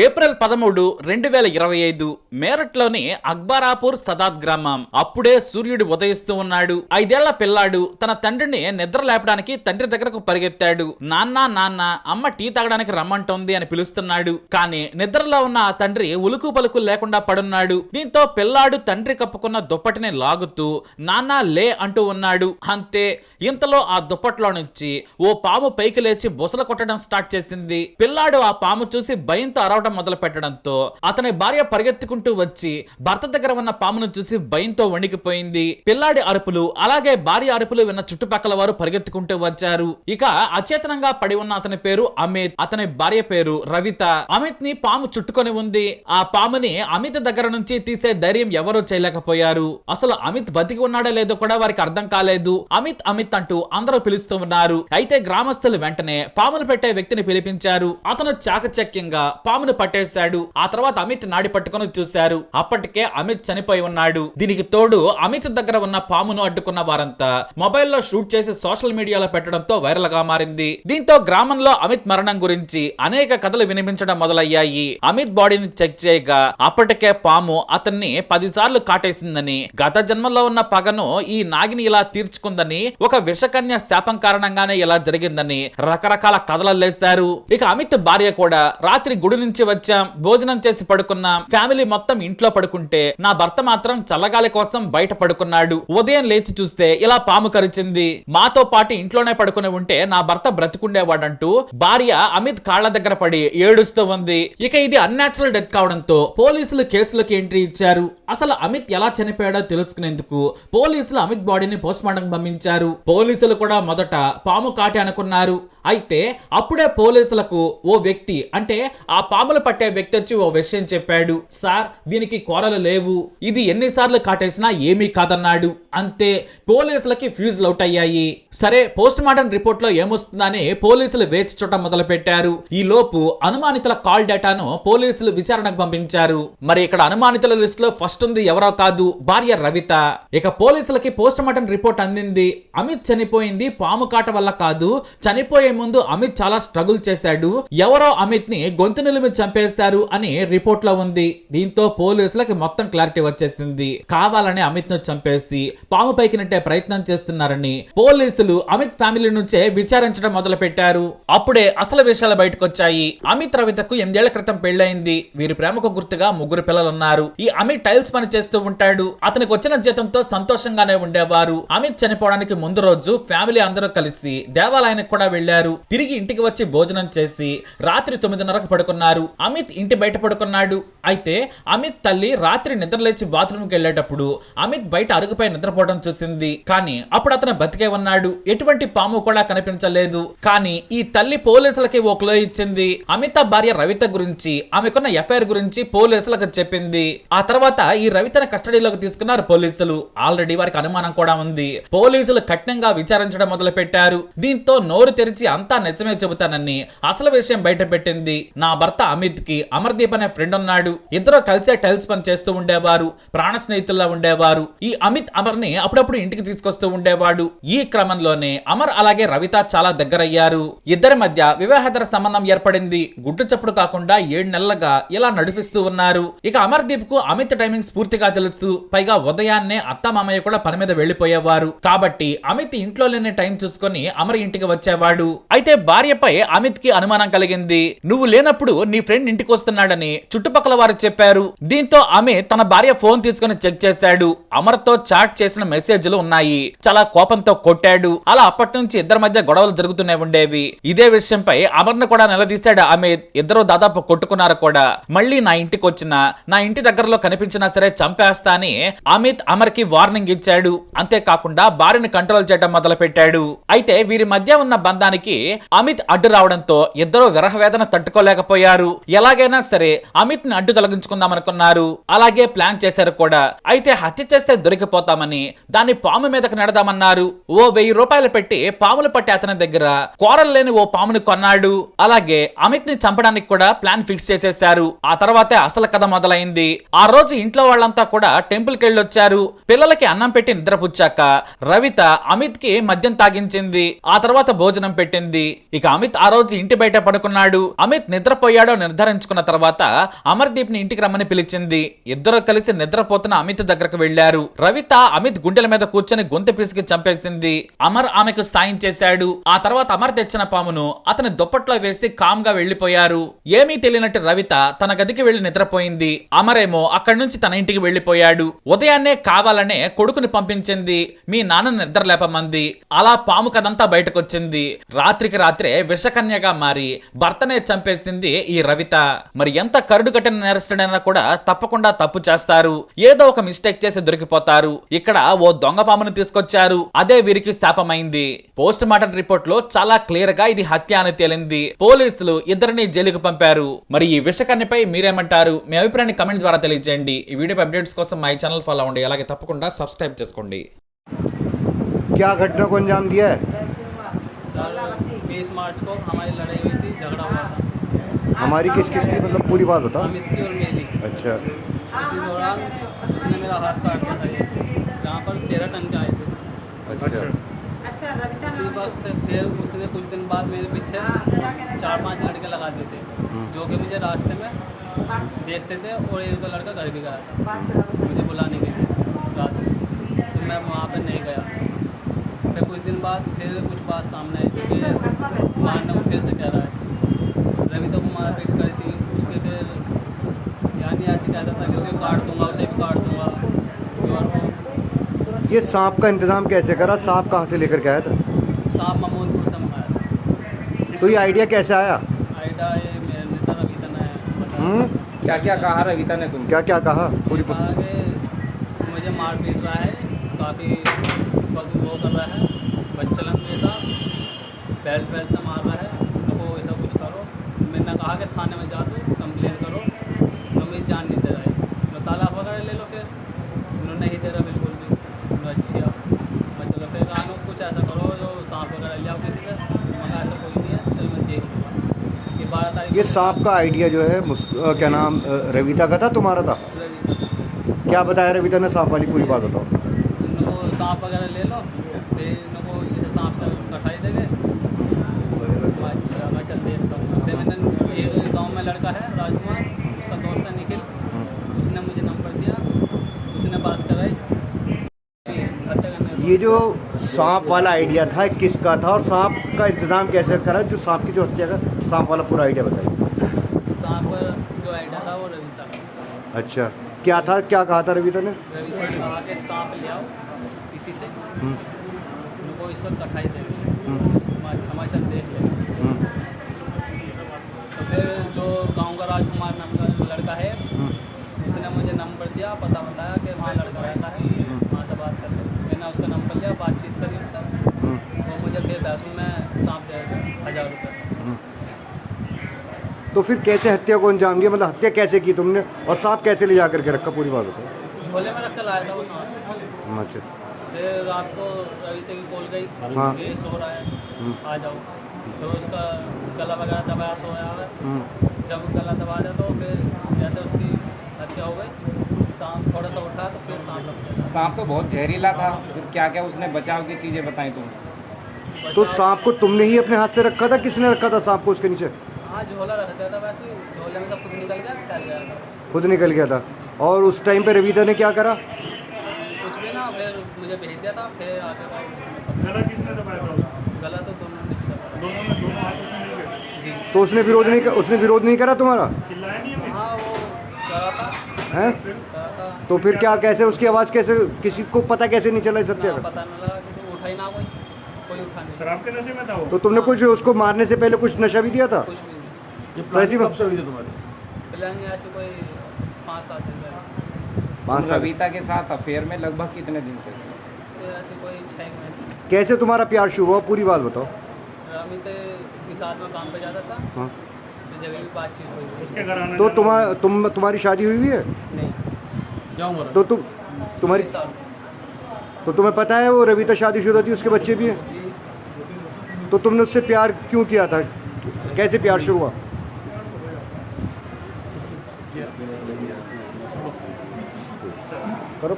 April పదమూడు రెండు వేల ఇరవై ఐదు మేరట్లోని అక్బారాపూర్ సదాత్ గ్రామం. అప్పుడే సూర్యుడు ఉదయిస్తూ ఉన్నాడు. ఐదేళ్ళ పిల్లాడు తన తండ్రిని నిద్ర లేపడానికి తండ్రి దగ్గరకు పరిగెత్తాడు. నాన్న నాన్న అమ్మ టీ తాగడానికి రమ్మంటోంది అని పిలుస్తున్నాడు. కానీ నిద్రలో ఉన్న ఆ తండ్రి ఉలుకు పలుకు లేకుండా పడున్నాడు. దీంతో పిల్లాడు తండ్రి కప్పుకున్న దుప్పటిని లాగుతూ నాన్న లే అంటూ ఉన్నాడు. అంతే ఇంతలో ఆ దుప్పట్లో నుంచి ఓ పాము పైకి లేచి బుసలు కొట్టడం స్టార్ట్ చేసింది. పిల్లాడు ఆ పాము చూసి భయంతో అరవడం రావడం మొదలు పెట్టడంతో అతని భార్య పరిగెత్తుకుంటూ వచ్చి భర్త దగ్గర ఉన్న పామును చూసి భయంతో వణికిపోయింది. పిల్లాడి అరుపులు అలాగే భార్య అరుపులు విన్న చుట్టుపక్కల వారు పరిగెత్తుకుంటూ వచ్చారు. ఇక అచేతనంగా పడి ఉన్న అతని పేరు అమిత్ అతని భార్య పేరు రవిత. అమిత్ని పాము చుట్టుకొని ఉంది. ఆ పాముని అమిత్ దగ్గర నుంచి తీసే ధైర్యం ఎవరూ చేయలేకపోయారు. అసలు అమిత్ బతికి ఉన్నాడో లేదో కూడా వారికి అర్థం కాలేదు. అమిత్ అమిత్ అంటూ అందరూ పిలుస్తూ ఉన్నారు. అయితే గ్రామస్తులు వెంటనే పాములు పెట్టే వ్యక్తిని పిలిపించారు. అతను చాకచక్యంగా పాము పామును పట్టేశాడు. ఆ తర్వాత అమిత్ నాడి పట్టుకొని చూశారు. అప్పటికే అమిత్ చనిపోయి ఉన్నాడు. దీనికి తోడు అమిత్ దగ్గర ఉన్న పామును అడ్డుకున్న వారంతా మొబైల్లో షూట్ చేసి సోషల్ మీడియాలో పెట్టడంతో వైరల్గా మారింది. దీంతో గ్రామంలో అమిత్ మరణం గురించి అనేక కథలు వినిపించడం మొదలయ్యాయి. అమిత్ బాడీని చెక్ చేయగా అప్పటికే పాము అతన్ని పదిసార్లు కాటేసిందని గత జన్మలో ఉన్న పగను ఈ నాగిని ఇలా తీర్చుకుందని ఒక విషకన్య శాపం కారణంగానే ఇలా జరిగిందని రకరకాల కథలు లేశారు ఇక అమిత్ భార్య కూడా రాత్రి గుడి నుంచి వచ్చాం భోజనం చేసి పడుకున్నాం. ఫ్యామిలీ మొత్తం ఇంట్లో పడుకుంటే నా భర్త మాత్రం చల్లగాలి కోసం బయట పడుకున్నాడు. ఉదయం లేచి చూస్తే ఇలా పాము కరిచింది. మాతో పాటు ఇంట్లోనే పడుకుని ఉంటే నా భర్త బ్రతికుండేవాడంటూ భార్య అమిత్ కాళ్ళ దగ్గర పడి ఏడుస్తూ ఉంది. ఇక ఇది అన్యాచురల్ డెత్ కావడంతో పోలీసులు కేసులకు ఎంట్రీ ఇచ్చారు. అసలు అమిత్ ఎలా చనిపోయాడో తెలుసుకునేందుకు పోలీసులు అమిత్ బాడీని పోస్ట్ మార్టం పంపించారు. పోలీసులు కూడా మొదట పాము కాటి అనుకున్నారు. అయితే అప్పుడే పోలీసులకు ఓ వ్యక్తి అంటే ఆ పాములు పట్టే వ్యక్తి వచ్చి ఓ విషయం చెప్పాడు. సార్ దీనికి కూరలు లేవు. ఇది ఎన్నిసార్లు కాటేసినా ఏమీ కాదన్నాడు. అంతే పోలీసులకి ఫ్యూజ్ అవుట్ అయ్యాయి. సరే పోస్ట్ మార్టం రిపోర్ట్లో ఏమొస్తుందని పోలీసులు వేచి చూడటం మొదలు పెట్టారు ఈ లోపు అనుమానితుల కాల్ డేటాను పోలీసులు విచారణకు పంపించారు. మరి ఇక్కడ అనుమానితుల లిస్ట్లో ఫస్ట్ ఉంది ఎవరో కాదు భార్య రవిత. ఇక పోలీసులకి పోస్ట్ మార్టం రిపోర్ట్ అందింది. అమిత్ చనిపోయింది పాము కాట వల్ల కాదు. చనిపోయే ముందు అమిత్ చాలా స్ట్రగుల్ చేశాడు. ఎవరో అమిత్ని గొంతు నిలిమి చంపేశారు అని రిపోర్ట్లో ఉంది. దీంతో పోలీసులకి మొత్తం క్లారిటీ వచ్చేసింది. కావాలని అమిత్ను చంపేసి పాము పైకి నెట్టే ప్రయత్నం చేస్తున్నారని పోలీసులు అమిత్ ఫ్యామిలీ నుంచే విచారించడం మొదలు పెట్టారు అప్పుడే అసలు విషయాలు బయటకు వచ్చాయి అమిత్ రవితకు ఎనిమిదేళ్ళ క్రితం పెళ్ళైంది వీరి ప్రేమకు గుర్తుగా ముగ్గురు పిల్లలు ఉన్నారు ఈ అమిత్ టైల్స్ పని చేస్తూ ఉంటాడు. అతనికి వచ్చిన జీతంతో సంతోషంగానే ఉండేవారు. అమిత్ చనిపోవడానికి ముందు రోజు ఫ్యామిలీ అందరూ కలిసి దేవాలయానికి కూడా వెళ్ళారు తిరిగి ఇంటికి వచ్చి భోజనం చేసి రాత్రి తొమ్మిదిన్నరకు పడుకున్నారు. అమిత్ ఇంటి బయట పడుకున్నాడు. అయితే అమిత్ తల్లి రాత్రి నిద్రలేచి బాత్రూమ్కి వెళ్ళేటప్పుడు అమిత్ బయట అరుగుపై నిద్రపోవడం చూసింది. కానీ అప్పుడు అతను బతికే ఉన్నాడు. ఎటువంటి పాము కూడా కనిపించలేదు. కానీ ఈ తల్లి పోలీసులకి ఓ క్లో ఇచ్చింది. అమిత భార్య రవిత గురించి ఆమెకున్న ఎఫ్ఐఆర్ గురించి పోలీసులకు చెప్పింది. ఆ తర్వాత ఈ రవితను కస్టడీలోకి తీసుకున్నారు పోలీసులు. ఆల్రెడీ వారికి అనుమానం కూడా ఉంది. పోలీసులు కఠినంగా విచారించడం మొదలు పెట్టారు దీంతో నోరు తెరిచి అంతా నిజమే చెబుతానని అసలు విషయం బయట పెట్టింది నా భర్త అమిత్కి అమర్దీప్ అనే ఫ్రెండ్ ఉన్నాడు. ఇద్దరు కలిసే టైల్స్ పని చేస్తూ ఉండేవారు. ప్రాణ స్నేహితుల్లా ఉండేవారు. ఈ అమిత్ అమర్ని అప్పుడప్పుడు ఇంటికి తీసుకొస్తూ ఉండేవాడు. ఈ క్రమంలోనే అమర్ అలాగే రవిత చాలా దగ్గరయ్యారు. ఇద్దరి మధ్య వివాహేతర సంబంధం ఏర్పడింది. గుడ్డు చప్పుడు కాకుండా ఏడు నెలలుగా ఇలా నడిపిస్తూ ఉన్నారు. ఇక అమర్దీప్కు అమిత్ టైమింగ్స్ పూర్తిగా తెలుసు. పైగా ఉదయాన్నే అత్త మామయ్య కూడా పని మీద వెళ్ళిపోయేవారు కాబట్టి అమిత్ ఇంట్లో లేని టైం చూసుకొని అమర్ ఇంటికి వచ్చేవాడు. అయితే భార్యపై అమిత్కి అనుమానం కలిగింది. నువ్వు లేనప్పుడు నీ ఫ్రెండ్ ఇంటికి వస్తున్నాడని చుట్టుపక్కల వారు చెప్పారు. దీంతో ఆమె తన భార్య ఫోన్ తీసుకుని చెక్ చేశాడు. అమర్తో చాట్ చేసిన మెసేజ్లు ఉన్నాయి. చాలా కోపంతో కొట్టాడు. అలా అప్పటి నుంచి ఇద్దరి మధ్య గొడవలు జరుగుతూనే ఉండేవి. ఇదే విషయంపై అమర్ను కూడా నిలదీశాడు ఆమె. ఇద్దరు దాదాపు కొట్టుకున్నారు కూడా. మళ్ళీ నా ఇంటికి వచ్చిన నా ఇంటి దగ్గరలో కనిపించినా సరే చంపేస్తా అని అమిత్ అమర్కి వార్నింగ్ ఇచ్చాడు. అంతేకాకుండా భార్యని కంట్రోల్ చేయడం మొదలు పెట్టాడు అయితే వీరి మధ్య ఉన్న బంధానికి అమిత్ అడ్డు రావడంతో ఇద్దరు విరహవేదన తట్టుకోలేకపోయారు. ఎలాగైనా సరే అమిత్ని అడ్డు తొలగించుకుందాం అనుకున్నారు అలాగే ప్లాన్ చేశారు కూడా. అయితే హత్య చేస్తే దొరికిపోతామని దాన్ని పాము మీదకు నెడదామన్నారు. ఓ వెయ్యి రూపాయలు పెట్టి పాములు పట్టి అతని దగ్గర కోరలు లేని ఓ పాముని కొన్నాడు. అలాగే అమిత్ని చంపడానికి కూడా ప్లాన్ ఫిక్స్ చేసేశారు. ఆ తర్వాతే అసలు కథ మొదలైంది. ఆ రోజు ఇంట్లో వాళ్ళంతా కూడా టెంపుల్కి వెళ్ళొచ్చారు. పిల్లలకి అన్నం పెట్టి నిద్రపుచ్చాక రవిత అమిత్కి మద్యం తాగించింది. ఆ తర్వాత భోజనం పెట్టింది. ఇక అమిత్ ఆ రోజు ఇంటి బయట పడుకున్నాడు. అమిత్ నిద్రపోయాడో నిర్ధారించుకున్న తర్వాత అమర్దీప్ని ఇంటికి రమ్మని పిలిచింది. ఇద్దరు కలిసి నిద్రపోతున్న అమిత్ దగ్గరకు వెళ్ళారు రవిత అమిత్ గుండెల మీద కూర్చొని గొంతు పిసికి చంపేసింది. అమర్ ఆమెకు సాయం చేశాడు. ఆ తర్వాత అమర్ తెచ్చిన పామును అతని దుప్పట్లో వేసి కామ్గా వెళ్ళిపోయారు ఏమీ తెలియనట్టు రవిత తన గదికి వెళ్ళి నిద్రపోయింది. అమరేమో అక్కడి నుంచి తన ఇంటికి వెళ్ళిపోయాడు ఉదయాన్నే కావాలనే కొడుకుని పంపించింది. మీ నాన్న నిద్ర లేపమంది. అలా పాము కదంతా బయటకొచ్చింది. రాత్రికి రాత్రే విషకన్యగా మారి భర్తనే చంపేసింది ఈ రవిత మరి ఎంత కరుడు కట్టిన నేరస్తుడైనా కూడా తప్పకుండా తప్పు చేస్తారు ఏదో ఒక మిస్టేక్ చేసి దొరికిపోతారు ఇక్కడ ఓ దొంగ పామును తీసుకొచ్చారు అదే వీరికి శాపమైంది పోస్ట్ మార్టం రిపోర్ట్ లో చాలా క్లియర్ గా ఇది హత్య అని తేలింది పోలీసులు ఇద్దరిని జైలుకు పంపారు మరి ఈ విషకన్యపై మీరేమంటారు మీ అభిప్రాయాన్ని కమెంట్ ద్వారా తెలియజేయండి ఈ వీడియో అప్డేట్స్ కోసం మా ఛానల్ ఫాలో అవ్వండి అలాగే తప్పకుండా సబ్స్క్రైబ్ చేసుకోండి क्या घटना को अंजाम दिया है कल बीस मार्च को हमारी लड़ाई हुई थी झगड़ा हुआ था हमारी किस किस की मतलब पूरी बात बताओ। अमित की और मेरी। अच्छा। उसी दौरान उसने मेरा हाथ काट दिया था जहाँ पर तेरह टन के आए थे। अच्छा। उसी वक्त फिर उसने कुछ दिन बाद मेरे पीछे चार पाँच लड़के लगा दिए थे जो कि मुझे रास्ते में देखते थे और एक दो लड़का घर भी गया था मुझे बुलाने के लिए रात में। तो मैं वहाँ पर नहीं गया। फिर कुछ दिन बाद फिर कुछ बात सामने आई थी कि मारने को फिर से कह रहा है रवि तो को मारपीट करी थी उसके फिर यानी ऐसे कहता था कि उसे काट दूँगा उसे भी काट दूँगा और वो ये सांप का इंतज़ाम कैसे करा? सांप कहाँ से लेकर के आया था? सांप महमूदपुर से मंगाया था। तो ये आइडिया कैसे आया? आइडा ये मेरे नेता रवि तना है बताया। हम्म? क्या क्या कहा रविता ने तुम क्या क्या कहा? पूरी कहा मुझे मार पीट रहा है काफ़ी वक्त वो कर रहा है बच्चलन जैसा बेल्ट बेल्ट से मार रहा है तो वो ऐसा कुछ करो। मैंने कहा कि थाने में जा तो कंप्लेन करो तो मेरी जान नहीं दे रहा है। तो तालाब वगैरह ले लो फिर। उन्होंने नहीं दे रहा बिल्कुल भी मैं अच्छा मैं चलो फिर कहा नो, कुछ ऐसा करो जो सांप वगैरह ले आओ किसी से मगर ऐसा कोई नहीं है। चल मैं देख लूँगा। ये बारह तारीख ये सांप का आइडिया जो है क्या नाम रविता का था तुम्हारा था? को क्या बताया रविता ने सांप वाली पूरी बात बताओ। इनको सांप वगैरह ले लो फिर इनको जैसे सांप से कटाई देंगे अच्छा मैं चल देखता हूँ। फिर मैंने ये गाँव में लड़का है राजकुमार उसका दोस्त है निखिल उसने मुझे नंबर दिया उसने बात कराई हत्या करने ये जो सांप वाला आइडिया था किसका था और सांप का इंतज़ाम कैसे करा जो सांप की जो हत्या का सांप वाला पूरा आइडिया बताइए। सांप जो आइडिया था वो रविता अच्छा क्या था क्या कहा था रविता ने? रविता ने कहा कि सांप ले आओ किसी से। हम्म, उनको इसको कटाई देंगे हम्म, मैं अच्छा मैं चल देख लेंगे हम्म, तो फिर जो गाँव का राजकुमार नाम का लड़का है हम्म, उसने मुझे नंबर दिया पता बताया कि वहाँ लड़का रहता है। वहाँ से बात कर उसका नंबर लिया बातचीत करी उससे। हम्म, वो मुझे फिर पैसों में सांप दे हज़ार रुपये हम्म। तो फिर कैसे हत्या को अंजाम दिया? मतलब हत्या कैसे की तुमने? और सांप कैसे ले जा करके रखा पूरी बात बताओ झोले में रख कर लाया था वो सांप। अच्छा। फिर रात को रविते की कॉल गई हाँ। ये सो रहा है हम्म, आ जाओ। तो उसका गला वगैरह दबाया सोया हुआ है। हम्म, जब गला दबा दिया तो फिर जैसे उसकी हत्या हो गई सांप थोड़ा सा उठा तो फिर सांप सांप तो बहुत जहरीला था। फिर क्या क्या उसने बचाव की चीज़ें बताई तुम? तो सांप को तुमने ही अपने हाथ से रखा था? किसने रखा था सांप को उसके नीचे? हाँ झोला रख था वैसे ही झोले में सब कुछ निकल गया निकल गया खुद निकल गया था। और उस टाइम पे रविता ने क्या करा? कुछ भी ना फिर मुझे भेज दिया था फिर आगे गला किसने दबाया था गला तो दोनों ने दोनों में दोनों हाथों से मिल जी। तो उसने विरोध नहीं कर, उसने विरोध नहीं करा तुम्हारा? चिल्लाया नहीं हाँ? वो करा था। है? तो फिर क्या कैसे उसकी आवाज़ कैसे किसी को पता कैसे नहीं चला का पता नहीं लगा किसी को उठा ही ना कोई कोई उठा नहीं। शराब के नशे में था वो? तो तुमने कुछ उसको मारने से पहले कुछ नशा भी दिया था? कुछ भी नहीं। तो ऐसी कब से हुई थी तुम्हारी? प्लान ऐसे कोई पाँच सात दिन पहले। पाँच तुम साल। के साथ अफेयर में लगभग कितने दिन से? ऐसे कोई छः महीने। कैसे तुम्हारा प्यार शुरू हुआ? पूरी बात बताओ। अमित के साथ में काम पे जाता था। हाँ। तो जब भी बातचीत हुई। उसके घर आने तो तुम्हारा तुम तुम्हारी शादी हुई हुई है? तो तुम तुम्हारी तो तुम्हें पता है वो रविता शादीशुदा थी उसके बच्चे भी हैं? तो तुमने उससे प्यार क्यों किया था? कैसे प्यार शुरू हुआ? करो।